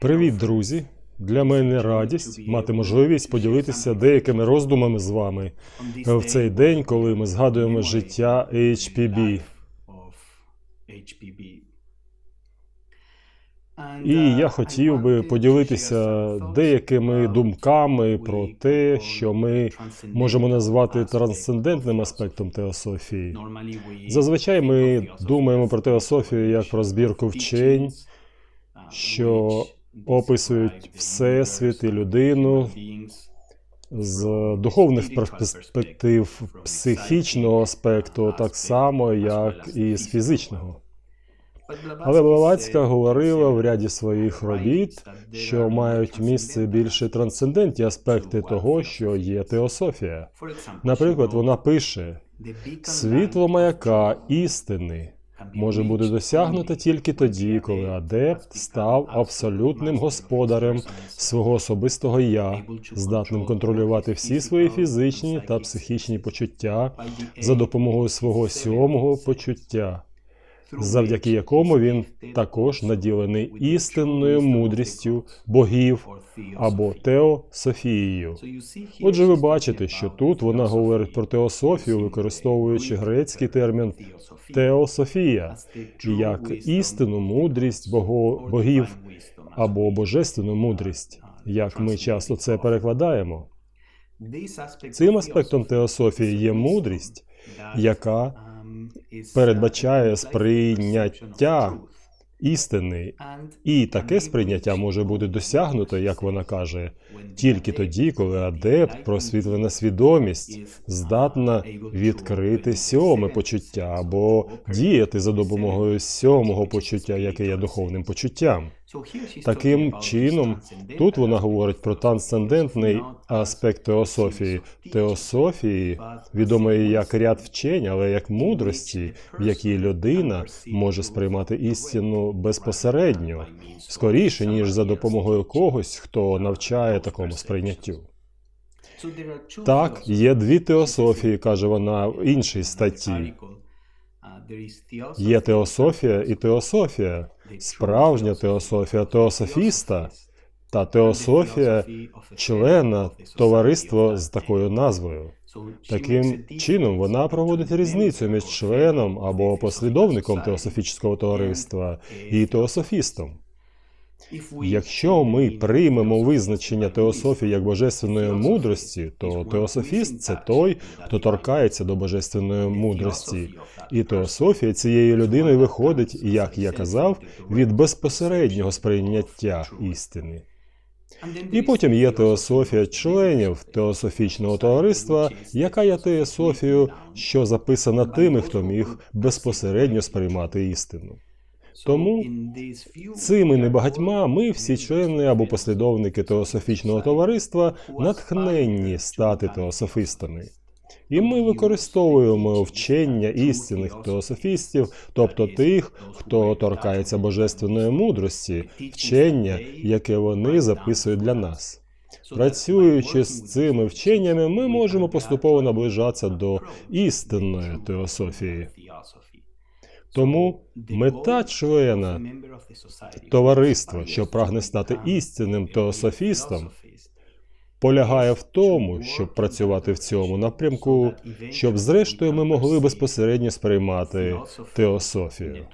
Привіт, друзі! Для мене радість мати можливість поділитися деякими роздумами з вами в цей день, коли ми згадуємо життя HPB. І я хотів би поділитися деякими думками про те, що ми можемо назвати трансцендентним аспектом теософії. Зазвичай ми думаємо про теософію як про збірку вчень, що описують всесвіт і людину з духовних перспектив психічного аспекту, так само, як і з фізичного. Але Блаватська говорила в ряді своїх робіт, що мають місце більше трансцендентні аспекти того, що є теософія. Наприклад, вона пише: світло маяка істини може бути досягнута тільки тоді, коли адепт став абсолютним господарем свого особистого я, здатним контролювати всі свої фізичні та психічні почуття за допомогою свого сьомого почуття, завдяки якому він також наділений істинною мудрістю богів або теософією. Отже, ви бачите, що тут вона говорить про теософію, використовуючи грецький термін теософія як істинну мудрість бого, богів або божественну мудрість, як ми часто це перекладаємо. Цим аспектом теософії є мудрість, яка передбачає сприйняття істини, і таке сприйняття може бути досягнуто, як вона каже, тільки тоді, коли адепт, просвітлена свідомість, здатна відкрити сьоме почуття або діяти за допомогою сьомого почуття, яке є духовним почуттям. Таким чином, тут вона говорить про трансцендентний аспект теософії, теософії, відомої як ряд вчень, але як мудрості, в якій людина може сприймати істину безпосередньо, скоріше ніж за допомогою когось, хто навчає такому сприйняттю. Так, є дві теософії, каже вона в іншій статті. Є теософія і теософія, справжня теософія теософіста та теософія члена товариства з такою назвою. Таким чином, вона проводить різницю між членом або послідовником теософічного товариства і теософістом. Якщо ми приймемо визначення теософії як божественної мудрості, то теософіст це той, хто торкається до божественної мудрості, і теософія цієї людини виходить, як я казав, від безпосереднього сприйняття істини. І потім є теософія членів теософічного товариства, яка є теософією, що записана тими, хто міг безпосередньо сприймати істину. Тому цими небагатьма ми всі члени або послідовники теософічного товариства натхненні стати теософистами. І ми використовуємо вчення істинних теософістів, тобто тих, хто торкається божественної мудрості, вчення, яке вони записують для нас. Працюючи з цими вченнями, ми можемо поступово наближатися до істинної теософії. Тому мета члена товариства, що прагне стати істинним теософістом, полягає в тому, щоб працювати в цьому напрямку, щоб зрештою ми могли безпосередньо сприймати теософію,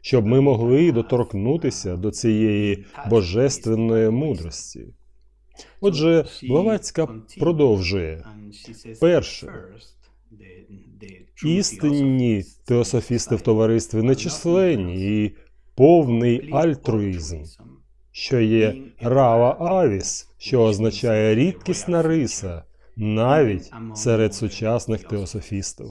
щоб ми могли доторкнутися до цієї божественної мудрості. Отже, Блаватська продовжує. перше. Істинні теософісти в товаристві нечисленні і повний альтруїзм, що є рава авіс, що означає рідкісна риса, навіть серед сучасних теософістів.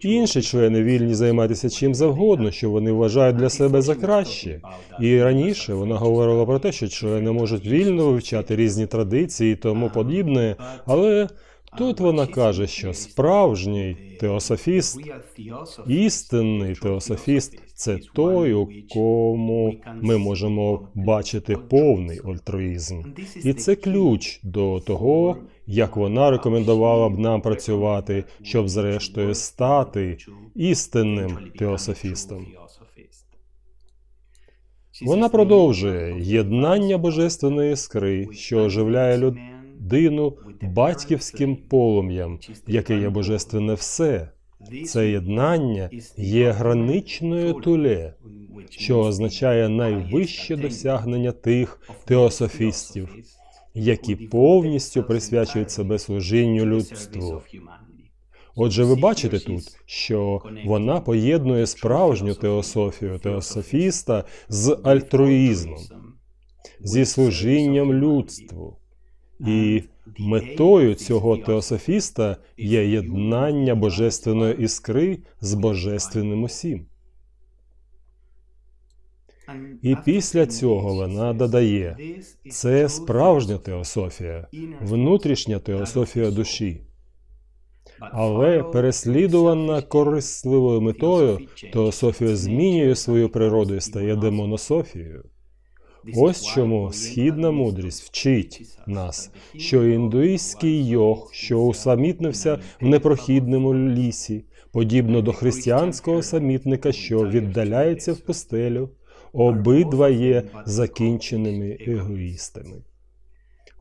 Інші члени вільні займатися чим завгодно, що вони вважають для себе за краще. І раніше вона говорила про те, що члени можуть вільно вивчати різні традиції і тому подібне, але Тут вона каже, що справжній теософіст, істинний теософіст це той, у кому ми можемо бачити повний альтруїзм. І це ключ до того, як вона рекомендувала б нам працювати, щоб зрештою стати істинним теософістом. Вона продовжує єднання божественної іскри, що оживляє людину батьківським полум'ям, яке є божественне все. Це єднання є граничною туле, що означає найвище досягнення тих теософістів, які повністю присвячують себе служінню людству. Отже, ви бачите тут, що вона поєднує справжню теософію теософіста з альтруїзмом, зі служінням людству. І метою цього теософіста є єднання божественної іскри з божественним усім. І після цього вона додає це справжня теософія, внутрішня теософія душі. Але переслідувана корисливою метою, теософія змінює свою природу і стає демонософією. Ось чому східна мудрість вчить нас, що індуїстський йог, що усамітнився в непрохідному лісі, подібно до християнського самітника, що віддаляється в пустелю, обидва є закінченими егоїстами.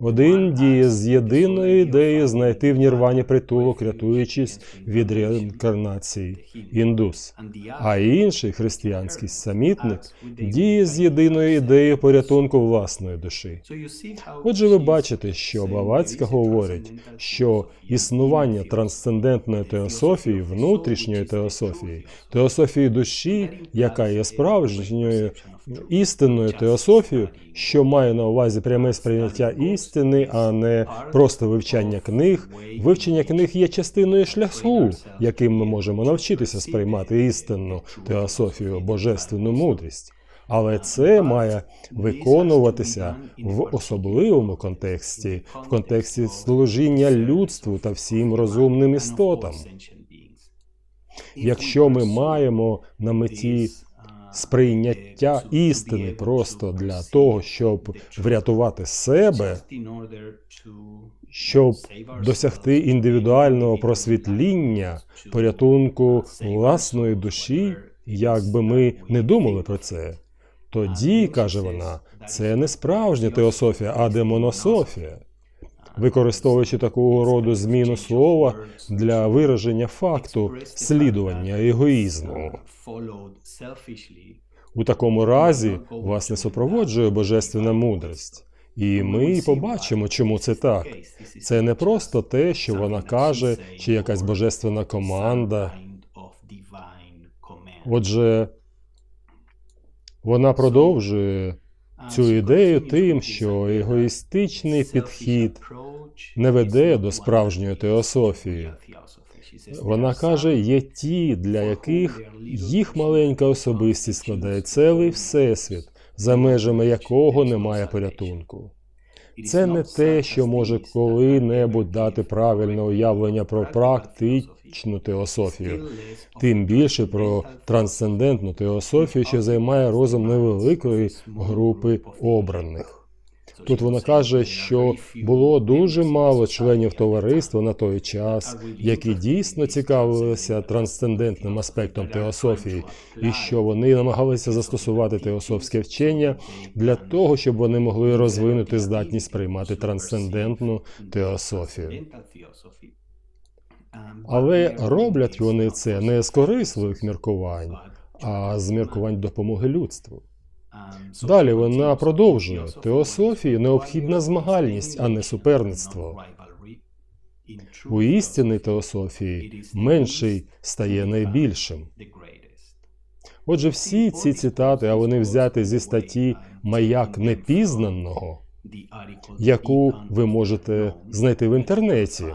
Один діє з єдиної ідеї знайти в Нірвані притулок, рятуючись від реінкарнації. індус. А інший християнський самітник діє з єдиною ідеєю порятунку власної душі. Отже, ви бачите, що Блаватська говорить, що існування трансцендентної теософії, внутрішньої теософії, теософії душі, яка є справжньою істинною теософією, що має на увазі пряме сприйняття істини, а не просто вивчання книг. Вивчення книг є частиною шляху, яким ми можемо навчитися сприймати істинну теософію, божественну мудрість. Але це має виконуватися в особливому контексті, в контексті служіння людству та всім розумним істотам. Якщо ми маємо на меті сприйняття істини просто для того, щоб врятувати себе, щоб досягти індивідуального просвітління, порятунку власної душі, як би ми не думали про це. Тоді, каже вона, це не справжня теософія, а демонософія. Використовуючи такого роду зміну слова для вираження факту слідування егоїзму. У такому разі вас не супроводжує божественна мудрість. І ми побачимо, чому це так. Це не просто те, що вона каже, чи якась божественна команда. Отже, вона продовжує цю ідею тим, що егоїстичний підхід не веде до справжньої теософії. Вона каже, є ті, для яких їх маленька особистість складає цілий всесвіт, за межами якого немає порятунку. Це не те, що може коли-небудь дати правильне уявлення про практичну теософію, тим більше про трансцендентну теософію, що займає розум невеликої групи обраних. Тут вона каже, що було дуже мало членів товариства на той час, які дійсно цікавилися трансцендентним аспектом теософії, і що вони намагалися застосувати теософське вчення для того, щоб вони могли розвинути здатність приймати трансцендентну теософію. Але роблять вони це не з корисливих міркувань, а з міркувань допомоги людству. Далі вона продовжує теософії необхідна змагальність, а не суперництво. У істинній теософії менший стає найбільшим. Отже, всі ці цитати, а вони взяті зі статті Маяк непізнаного, яку ви можете знайти в інтернеті.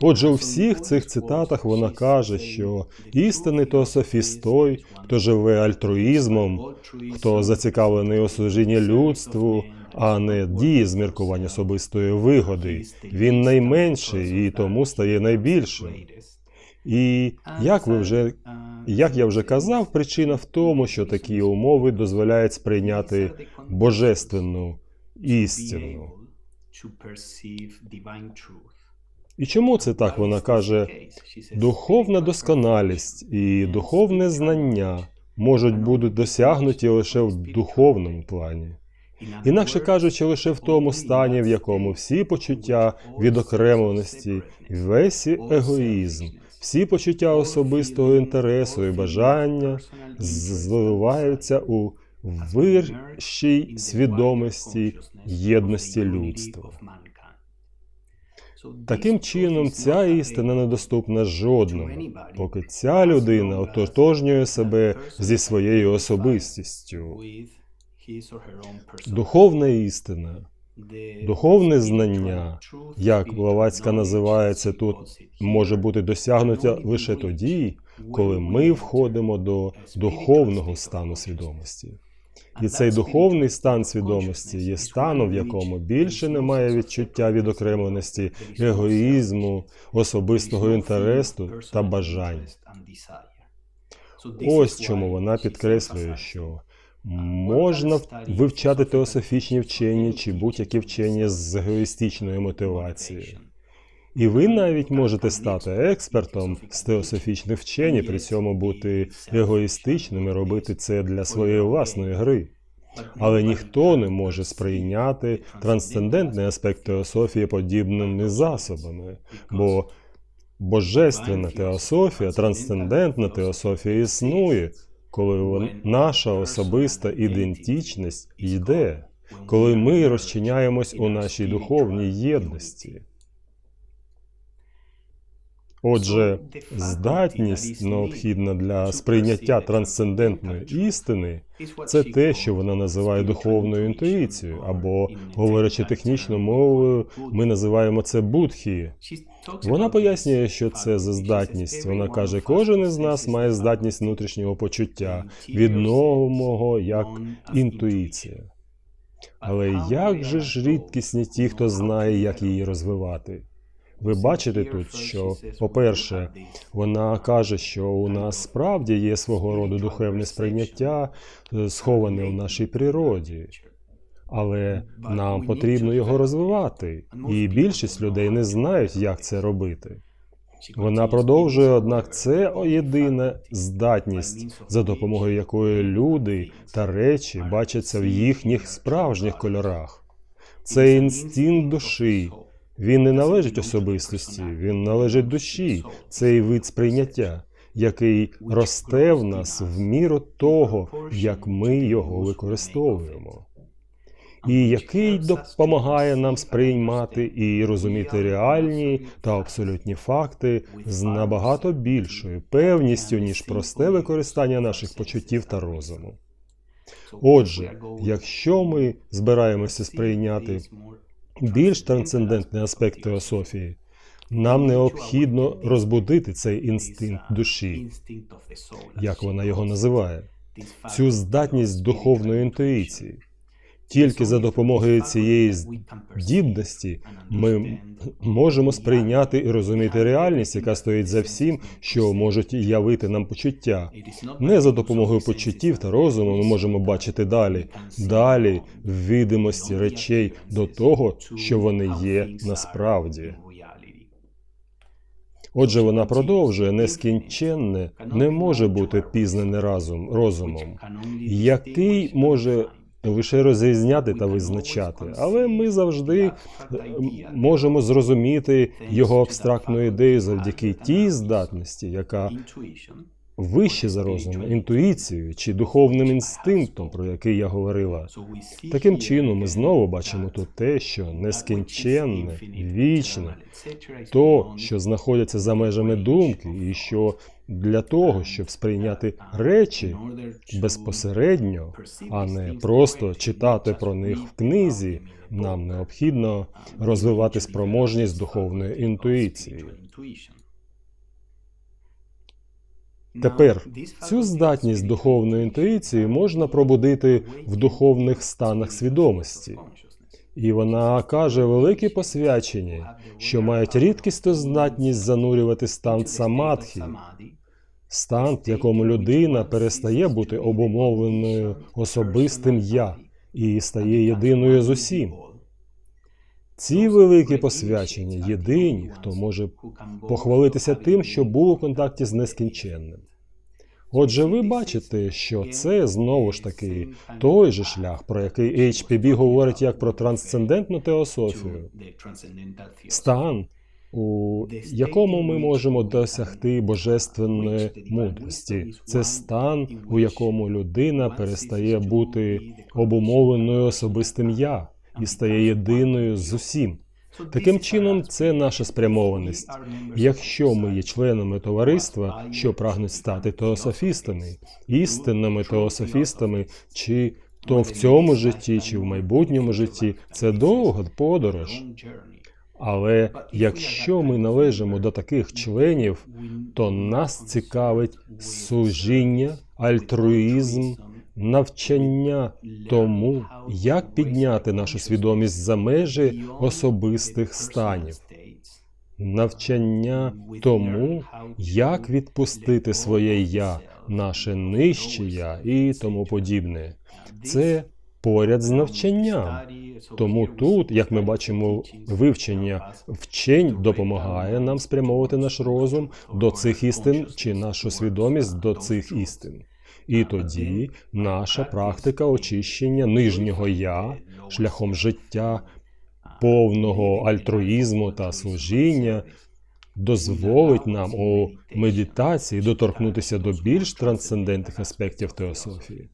Отже, у всіх цих цитатах вона каже, що істинний теософіст той, хто живе альтруїзмом, хто зацікавлений у служінні людству, а не діє з міркувань особистої вигоди. Він найменший і тому стає найбільшим. І як ви вже як я вже казав, причина в тому, що такі умови дозволяють сприйняти божественну істину. І чому це так вона каже? Духовна досконалість і духовне знання можуть бути досягнуті лише в духовному плані. Інакше кажучи, лише в тому стані, в якому всі почуття відокремленості, весь егоїзм, всі почуття особистого інтересу і бажання зливаються у вищій свідомості єдності людства. Таким чином, ця істина недоступна жодному, поки ця людина ототожнює себе зі своєю особистістю. Духовна істина, духовне знання, як Блаватська називається тут, може бути досягнута лише тоді, коли ми входимо до духовного стану свідомості. І цей духовний стан свідомості є станом, в якому більше немає відчуття відокремленості, егоїзму, особистого інтересу та бажань. Ось чому вона підкреслює, що можна вивчати теософічні вчення чи будь-які вчення з егоїстичною мотивацією. І ви навіть можете стати експертом з теософічних вчень, і при цьому бути егоїстичним і робити це для своєї власної гри. Але ніхто не може сприйняти трансцендентний аспект теософії подібними засобами, бо божественна теософія, трансцендентна теософія існує, коли наша особиста ідентичність йде, коли ми розчиняємось у нашій духовній єдності. Отже, здатність, необхідна для сприйняття трансцендентної істини, це те, що вона називає духовною інтуїцією, або, говорячи технічною мовою, ми називаємо це будхі. Вона пояснює, що це за здатність. Вона каже, кожен із нас має здатність внутрішнього почуття, відомого як інтуїція. Але як же ж рідкісні ті, хто знає, як її розвивати? Ви бачите тут, що, по-перше, вона каже, що у нас справді є свого роду духовне сприйняття, е, сховане в нашій природі, але нам потрібно його розвивати, і більшість людей не знають, як це робити. Вона продовжує, однак, це єдина здатність, за допомогою якої люди та речі бачаться в їхніх справжніх кольорах. Це інстинкт душі. Він не належить особистості, він належить душі, цей вид сприйняття, який росте в нас в міру того, як ми його використовуємо, і який допомагає нам сприймати і розуміти реальні та абсолютні факти з набагато більшою певністю, ніж просте використання наших почуттів та розуму. Отже, якщо ми збираємося сприйняти більш трансцендентний аспект теософії, нам необхідно розбудити цей інстинкт душі, як вона його називає, цю здатність духовної інтуїції. Тільки за допомогою цієї здібності ми можемо сприйняти і розуміти реальність, яка стоїть за всім, що можуть явити нам почуття. Не за допомогою почуттів та розуму ми можемо бачити далі, далі в відомості речей до того, що вони є насправді. Отже, вона продовжує нескінченне не може бути пізнане разом розумом, який може лише розрізняти та визначати, але ми завжди е, можемо зрозуміти його абстрактну ідею завдяки тій здатності, яка вище за розум, інтуїцією чи духовним інстинктом, про який я говорила. Таким чином, ми знову бачимо тут те, що нескінченне, вічне, то, що знаходиться за межами думки, і що для того, щоб сприйняти речі безпосередньо, а не просто читати про них в книзі, нам необхідно розвивати спроможність духовної інтуїції. Тепер цю здатність духовної інтуїції можна пробудити в духовних станах свідомості. І вона каже великі посвячені, що мають рідкісну здатність занурювати стан самадхі, стан, в якому людина перестає бути обумовленою особистим я і стає єдиною з усім. Ці великі посвячені єдині, хто може похвалитися тим, що був у контакті з нескінченним. Отже, ви бачите, що це знову ж таки той же шлях, про який HPB говорить як про трансцендентну теософію. Стан, у якому ми можемо досягти божественної мудрості. Це стан, у якому людина перестає бути обумовленою особистим я і стає єдиною з усім. Таким чином, це наша спрямованість. Якщо ми є членами товариства, що прагнуть стати теософістами, істинними теософістами, чи то в цьому житті, чи в майбутньому житті, це довга подорож. Але якщо ми належимо до таких членів, то нас цікавить служіння, альтруїзм, навчання тому, як підняти нашу свідомість за межі особистих станів, навчання тому, як відпустити своє я, наше нижче я і тому подібне. Це поряд з навчанням. Тому тут, як ми бачимо, вивчення вчень допомагає нам спрямовувати наш розум до цих істин чи нашу свідомість до цих істин. І тоді наша практика очищення нижнього я шляхом життя повного альтруїзму та служіння дозволить нам у медитації доторкнутися до більш трансцендентних аспектів теософії.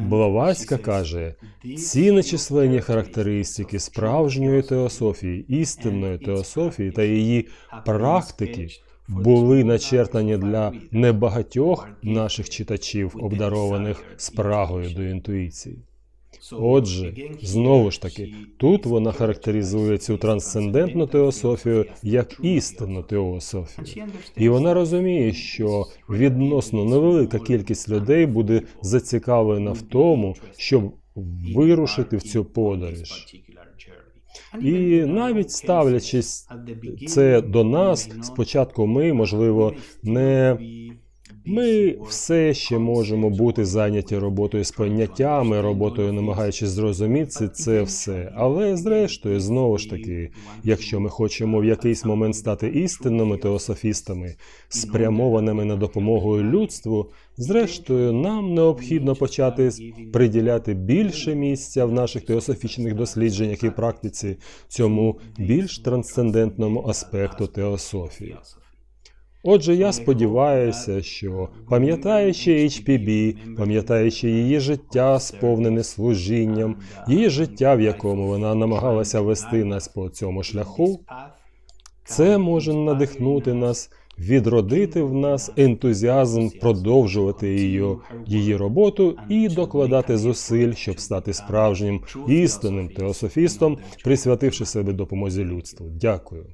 Блаватська каже, ці нечисленні характеристики справжньої теософії, істинної теософії та її практики були начертані для небагатьох наших читачів, обдарованих спрагою до інтуїції. Отже, знову ж таки, тут вона характеризує цю трансцендентну теософію як істинну теософію. І вона розуміє, що відносно невелика кількість людей буде зацікавлена в тому, щоб вирушити в цю подорож. І навіть ставлячись це до нас, спочатку ми, можливо, не ми все ще можемо бути зайняті роботою з поняттями, роботою, намагаючись зрозуміти це все. Але зрештою, знову ж таки, якщо ми хочемо в якийсь момент стати істинними теософістами, спрямованими на допомогу людству, зрештою, нам необхідно почати приділяти більше місця в наших теософічних дослідженнях і практиці цьому більш трансцендентному аспекту теософії. Отже, я сподіваюся, що пам'ятаючи HPB, пам'ятаючи її життя, сповнене служінням, її життя, в якому вона намагалася вести нас по цьому шляху, це може надихнути нас, відродити в нас ентузіазм продовжувати її, її роботу і докладати зусиль, щоб стати справжнім істинним теософістом, присвятивши себе допомозі людству. Дякую.